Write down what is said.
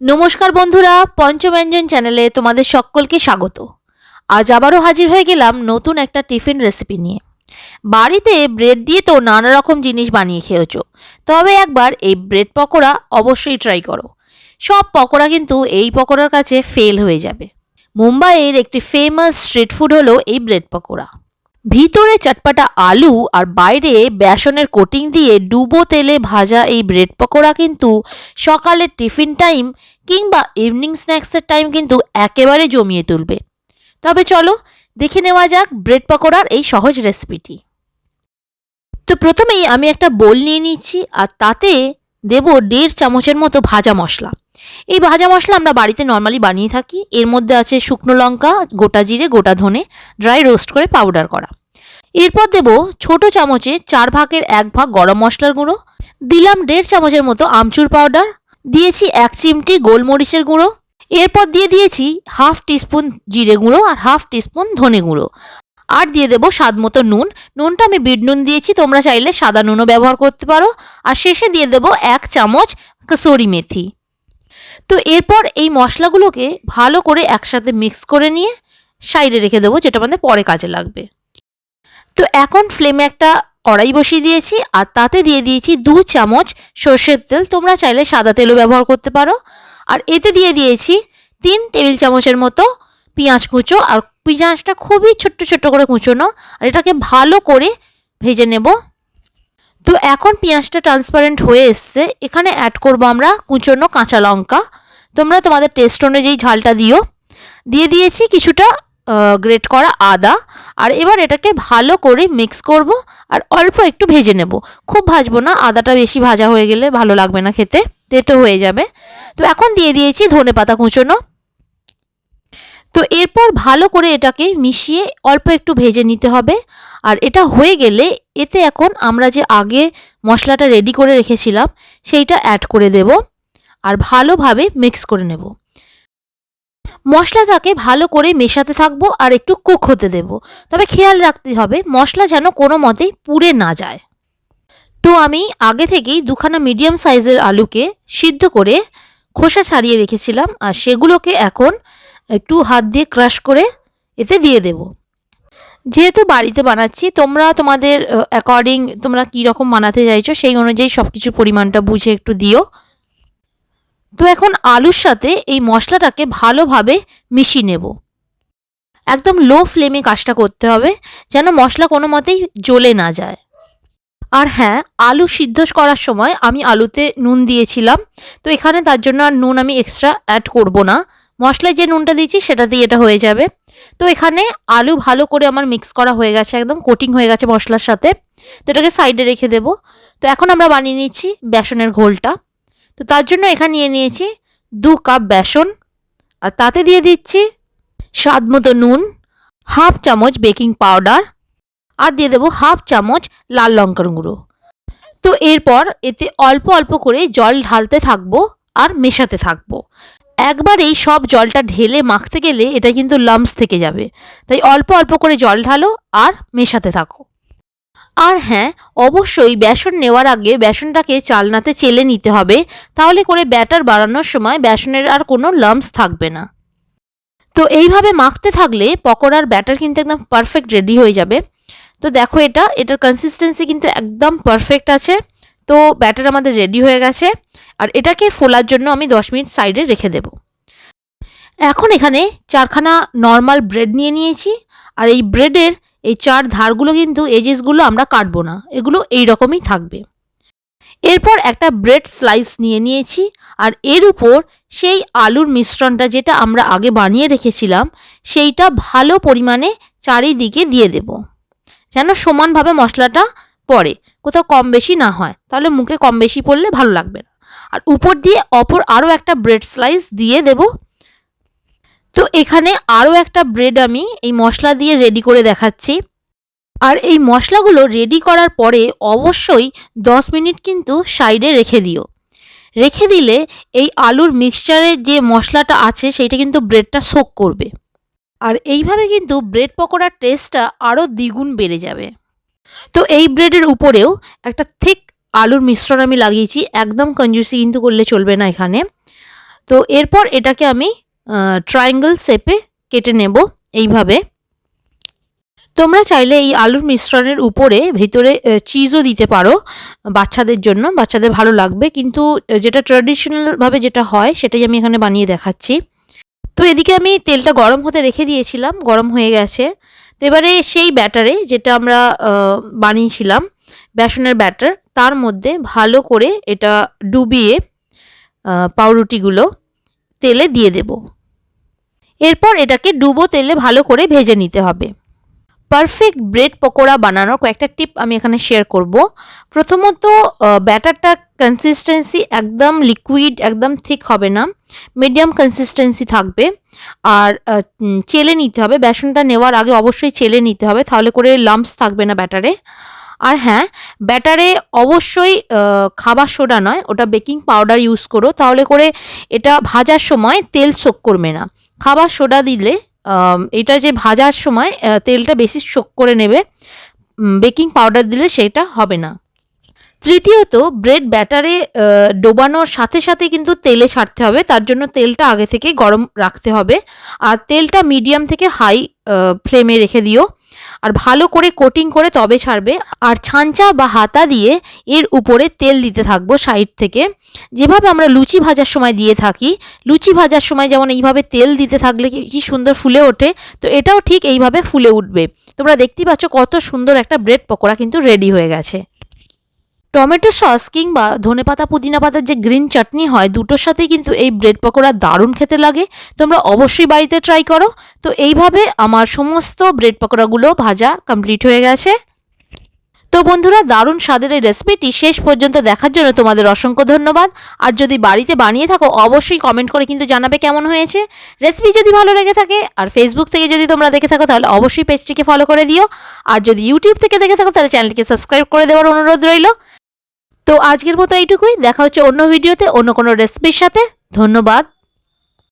নমস্কার বন্ধুরা, পঞ্চব্যঞ্জন চ্যানেলে তোমাদের সকলকে স্বাগত। আজ আবারও হাজির হয়ে গেলাম নতুন একটা টিফিন রেসিপি নিয়ে। বাড়িতে ব্রেড দিয়ে তো নানা রকম জিনিস বানিয়ে খেয়েছ। তবে একবার এই ব্রেড পকোড়া অবশ্যই ট্রাই করো। সব পকোড়া কিন্তু এই পকোড়ার কাছে ফেল হয়ে যাবে। মুম্বাইয়ের একটি ফেমাস স্ট্রিট ফুড হলো এই ব্রেড পকোড়া। ভিতরে চটপাটা আলু আর বাইরে বেসনের কোটিং দিয়ে ডুবো তেলে ভাজা এই ব্রেড পকোড়া কিন্তু সকালের টিফিন টাইম কিংবা ইভিনিং স্ন্যাক্সের টাইম কিন্তু একেবারে জমিয়ে তুলবে। তবে চলো দেখে নেওয়া যাক ব্রেড পকোড়ার এই সহজ রেসিপিটি তো প্রথমেই আমি একটা বোল নিয়ে নিচ্ছি আর তাতে দেব দেড় চামচের মতো ভাজা মশলা। এই ভাজা মশলা আমরা বাড়িতে নর্মালি বানিয়ে থাকি। এর মধ্যে আছে শুকনো লঙ্কা, গোটা জিরে, গোটা ধনে ড্রাই রোস্ট করে পাউডার করা। এরপর দেব ছোট চামচে চার ভাগের এক ভাগ গরম মশলার গুঁড়ো, দিলাম দেড় চামচের মতো আমচুর পাউডার দিয়েছি এক চিমটি গোলমরিচের গুঁড়ো, এরপর দিয়ে দিয়েছি হাফ টিস্পুন জিরে গুঁড়ো আর হাফ টিস্পুন ধনে গুঁড়ো। আর দিয়ে দেবো স্বাদ মতো নুন। নুনটা আমি বিট নুন দিয়েছি, তোমরা চাইলে সাদা নুনও ব্যবহার করতে পারো। আর শেষে দিয়ে দেবো এক চামচ কসুরি মেথি। তো এরপর এই মশলাগুলোকে ভালো করে একসাথে মিক্স করে নিয়ে সাইডে রেখে দেবো, যেটা আমাদের পরে কাজে লাগবে। তো এখন ফ্লেমে একটা কড়াই বসিয়ে দিয়েছি, আর তাতে দিয়ে দিয়েছি দু চামচ সর্ষের তেল। তোমরা চাইলে সাদা তেলও ব্যবহার করতে পারো। আর এতে দিয়ে দিয়েছি তিন টেবিল চামচের মতো পেঁয়াজ কুচো। আর পেঁয়াজটা খুবই ছোট্ট ছোট্ট করে কুচোনো, আর এটাকে ভালো করে ভেজে নেব। তো এখন পেঁয়াজটা ট্রান্সপারেন্ট হয়ে এসছে। এখানে অ্যাড করব আমরা কুচোনো কাঁচা লঙ্কা। তোমরা তোমাদের টেস্ট অনুযায়ী ঝালটা দিও। দিয়ে দিয়েছি কিছুটা গ্রেট করা আদা। আর এবার এটাকে ভালো করে মিক্স করব আর অল্প একটু ভেজে নেব। খুব ভাজবো না, আদাটা বেশি ভাজা হয়ে গেলে ভালো লাগবে না খেতে, তেতো হয়ে যাবে। তো এখন দিয়ে দিয়েছি ধনে পাতা কুচোনো। এরপর ভালো করে এটাকে মিশিয়ে অল্প একটু ভেজে নিতে হবে। আর এটা হয়ে গেলে এতে এখন আমরা যে আগে মশলাটা রেডি করে রেখেছিলাম, সেইটা অ্যাড করে দেব আর ভালোভাবে মিক্স করে নেব। মশলাটাকে ভালো করে মেশাতে থাকব আর একটু কুক হতে দেব। তবে খেয়াল রাখতে হবে, মশলা যেন কোনো মতেই পুড়ে না যায়। তো আমি আগে থেকেই দুখানা মিডিয়াম সাইজের আলুকে সিদ্ধ করে খোসা ছাড়িয়ে রেখেছিলাম আর সেগুলোকে এখন একটু হাত দিয়ে ক্রাশ করে এতে দিয়ে দেব। যেহেতু বাড়িতে বানাচ্ছি, তোমরা তোমাদের অ্যাকর্ডিং তোমরা কী রকম বানাতে চাইছো সেই অনুযায়ী সব কিছু পরিমাণটা বুঝে একটু দিও। তো এখন আলুর সাথে এই মশলাটাকে ভালোভাবে মিশিয়ে নেব। একদম লো ফ্লেমে কাজটা করতে হবে যেন মশলা কোনো মতেই জ্বলে না যায়। আর হ্যাঁ আলু সিদ্ধ করার সময় আমি আলুতে নুন দিয়েছিলাম, তো এখানে তার জন্য আর নুন আমি এক্সট্রা অ্যাড করব না। মশলায় যে নুনটা দিয়েছি সেটা দিয়ে এটা হয়ে যাবে। তো এখানে আলু ভালো করে আমার মিক্স করা হয়ে গেছে, একদম কোটিং হয়ে গেছে মশলার সাথে। তো এটাকে সাইডে রেখে দেব। তো এখন আমরা বানিয়ে নিচ্ছি বেসনের ঘোলটা। তো তার জন্য এখানে নিয়ে নিয়েছি দু কাপ বেসন। আর তাতে দিয়ে দিচ্ছি স্বাদ মতো নুন, হাফ চামচ বেকিং পাউডার আর দিয়ে দেবো হাফ চামচ লাল লঙ্কার গুঁড়ো। তো এরপর এতে অল্প অল্প করে জল ঢালতে থাকব আর মেশাতে থাকব। একবারেই সব জলটা ঢেলে মাখতে গেলে এটা কিন্তু লাম্পস থেকে যাবে। তাই অল্প অল্প করে জল ঢালো আর মেশাতে থাকো। আর হ্যাঁ অবশ্যই বেসন নেওয়ার আগে বেসনটাকে চালনাতে চেলে নিতে হবে, তাহলে করে ব্যাটার বাড়ানোর সময় বেসনের আর কোনো লাম্পস থাকবে না। তো এইভাবে মাখতে থাকলে পকোড়ার ব্যাটার কিন্তু একদম পারফেক্ট রেডি হয়ে যাবে। তো দেখো এটা, এটার কনসিস্টেন্সি কিন্তু একদম পারফেক্ট আছে। তো ব্যাটার আমাদের রেডি হয়ে গেছে। আর এটাকে ফোলার জন্য আমি দশ মিনিট সাইডে রেখে দেব। এখন এখানে চারখানা নর্মাল ব্রেড নিয়ে নিয়েছি। আর এই ব্রেডের এই চার ধারগুলো কিন্তু এজেসগুলো আমরা কাটবো না। এগুলো এই রকমই থাকবে। এরপর একটা ব্রেড স্লাইস নিয়ে নিয়েছি। আর এর উপর সেই আলুর মিশ্রণটা যেটা আমরা আগে বানিয়ে রেখেছিলাম, সেইটা ভালো পরিমাণে চারিদিকে দিয়ে দেব। যেন সমানভাবে মশলাটা পড়ে। কোথাও কম বেশি না হয়। তাহলে মুখে কম বেশি পড়লে ভালো লাগবে না। আর উপর দিয়ে অপর আরও একটা ব্রেড স্লাইস দিয়ে দেব। তো এখানে আরও একটা ব্রেড আমি এই মশলা দিয়ে রেডি করে দেখাচ্ছি। আর এই মশলাগুলো রেডি করার পরে অবশ্যই দশ মিনিট কিন্তু সাইডে রেখে দিও। রেখে দিলে এই আলুর মিক্সচারের যে মশলাটা আছে, সেইটা কিন্তু ব্রেডটা সোক করবে। আর এইভাবে কিন্তু ব্রেড পকোড়ার টেস্টটা আরও দ্বিগুণ বেড়ে যাবে। তো এই ব্রেডের উপরেও একটা থিক আলুর মিশ্রণ আমি লাগিয়েছি, একদম কঞ্জুসি কিন্তু করলে চলবে না এখানে। তো এরপর এটাকে আমি ট্রায়াঙ্গেল শেপে কেটে নেব এইভাবে। তোমরা চাইলে এই আলুর মিশ্রণের উপরে ভিতরে চিজও দিতে পারো বাচ্চাদের জন্য, বাচ্চাদের ভালো লাগবে। কিন্তু যেটা ট্র্যাডিশনালভাবে যেটা হয়, সেটাই আমি এখানে বানিয়ে দেখাচ্ছি। তো এদিকে আমি তেলটা গরম হতে রেখে দিয়েছিলাম, গরম হয়ে গেছে। তো এবারে সেই ব্যাটারে যেটা আমরা বানিয়েছিলাম, বেসনের ব্যাটার তার মধ্যে ভালো করে এটা ডুবিয়ে পাউরুটিগুলো তেলে দিয়ে দেব। এরপর এটাকে ডুবো তেলে ভালো করে ভেজে নিতে হবে। পারফেক্ট ব্রেড পকোড়া বানানোর কয়েকটা টিপ আমি এখানে শেয়ার করব। প্রথমত ব্যাটারটা কনসিস্টেন্সি একদম লিকুইড একদম থিক হবে না মিডিয়াম কনসিস্টেন্সি থাকবে। আর চেলে নিতে হবে। বেসনটা নেওয়ার আগে অবশ্যই চেলে নিতে হবে, তাহলে করে লাম্পস থাকবে না ব্যাটারে। আর হ্যাঁ ব্যাটারে অবশ্যই খাবার সোডা নয়, ওটা বেকিং পাউডার ইউজ করো, তাহলে করে এটা ভাজার সময় তেল শোক করবে না। খাবার সোডা দিলে এটা যে ভাজার সময় তেলটা বেশি শোক করে নেবে বেকিং পাউডার দিলে সেটা হবে না। তৃতীয়ত, ব্রেড ব্যাটারে ডোবানোর সাথে সাথে কিন্তু তেলে ছাড়তে হবে, তার জন্য তেলটা আগে থেকে গরম রাখতে হবে। আর তেলটা মিডিয়াম থেকে হাই ফ্লেমে রেখে দিও। আর ভালো করে কোটিং করে তবে ছাড়বে। আর ছাঁচা বা হাতা দিয়ে এর উপরে তেল দিতে থাকব সাইড থেকে। যেভাবে আমরা লুচি ভাজার সময় দিয়ে থাকি, লুচি ভাজার সময় যেমন এইভাবে তেল দিতে থাকলে কি সুন্দর ফুলে ওঠে, তো এটাও ঠিক এইভাবে ফুলে উঠবে। তোমরা দেখতেই পাচ্ছ কত সুন্দর একটা ব্রেড পকোড়া কিন্তু রেডি হয়ে গেছে। টমেটো সস কিংবা ধনেপাতা পুদিনা পাতার যে গ্রিন চাটনি হয়, দুটোর সাথেই কিন্তু এই ব্রেড পকোড়া দারুণ খেতে লাগে। তোমরা অবশ্যই বাড়িতে ট্রাই করো। তো এইভাবে আমার সমস্ত ব্রেড পকোড়াগুলো ভাজা কমপ্লিট হয়ে গেছে। তো বন্ধুরা, দারুণ স্বাদের এই রেসিপিটি শেষ পর্যন্ত দেখার জন্য তোমাদের অসংখ্য ধন্যবাদ। আর যদি বাড়িতে বানিয়ে থাকো, অবশ্যই কমেন্ট করে কিন্তু জানাবে কেমন হয়েছে। রেসিপি যদি ভালো লেগে থাকে, আর ফেসবুক থেকে যদি তোমরা দেখে থাকো, তাহলে অবশ্যই পেজটিকে ফলো করে দিও। আর যদি ইউটিউব থেকে দেখে থাকো, তাহলে চ্যানেলটিকে সাবস্ক্রাইব করে দেওয়ার অনুরোধ রইল। তো আজকের মতো এইটুকুই। দেখা হচ্ছে অন্য ভিডিওতে অন্য কোনো রেসিপির সাথে। ধন্যবাদ।